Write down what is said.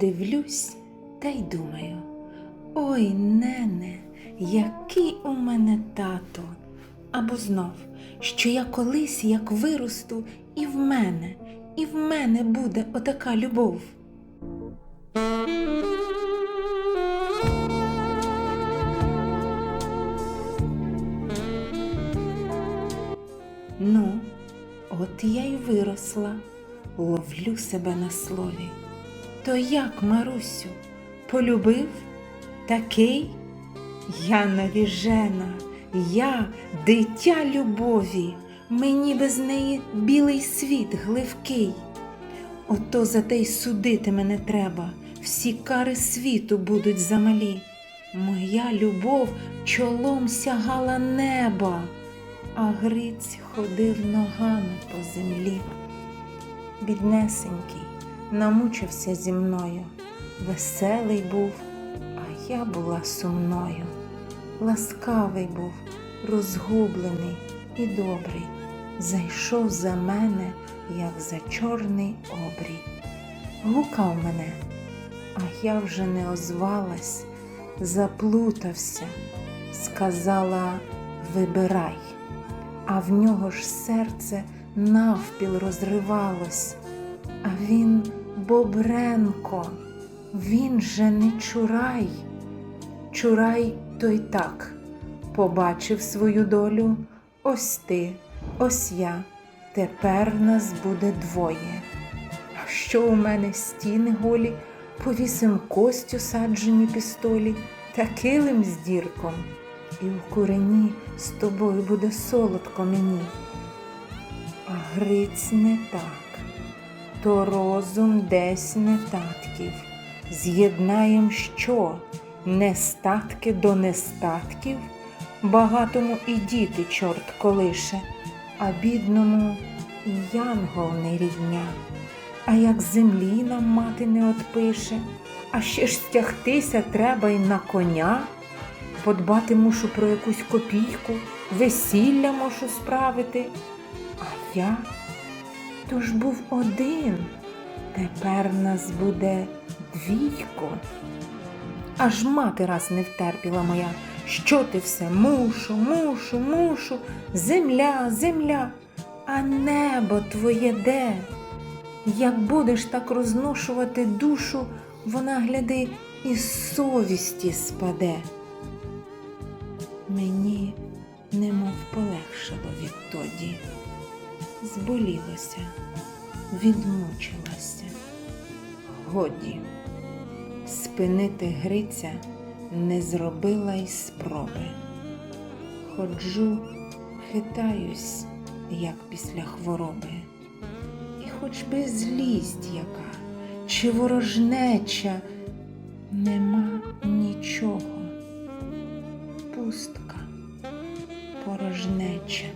Дивлюсь та й думаю, ой, нене, який у мене тато. Або знов, що я колись як виросту, і в мене, і в мене буде отака любов. Ну, от я й виросла, ловлю себе на слові. То як, Марусю, полюбив? Такий? Я навіжена, я дитя любові, мені без неї білий світ гливкий. Ото за те й судити мене треба, всі кари світу будуть замалі. Моя любов чолом сягала неба, а Гриць ходив ногами по землі. Біднесенький, намучився зі мною, веселий був, а я була сумною. Ласкавий був, розгублений і добрий, зайшов за мене, як за чорний обрій. Гукав мене, а я вже не озвалась, заплутався, сказала вибирай, а в нього ж серце навпіл розривалось, а він Бобренко, він же не чурай. Чурай той так. Побачив свою долю, ось ти, ось я, тепер нас буде двоє. А що у мене стіни голі, повісим костю саджені пістолі. Та килим з дірком, і в курені з тобою буде солодко мені. А Гриць не так, то розум десь не татків. З'єднаєм що? Нестатки до нестатків? Багатому і діти чорт колише, а бідному і янгол не рідня. А як землі нам мати не отпише, а ще ж стягтися треба й на коня. Подбати мушу про якусь копійку, весілля мушу справити. А я то ж був один, тепер нас буде двійко. Аж мати раз не втерпіла моя, що ти все мушу, мушу, мушу, земля, земля, а небо твоє де? Як будеш так розношувати душу, вона, гляди, із совісті спаде. Мені немов полегшало відтоді, зболілося, відмучилася. Годі, спинити Гриця не зробила й спроби. Ходжу, хитаюсь, як після хвороби. І хоч би злість яка, чи ворожнеча, нема нічого. Пустка, порожнеча.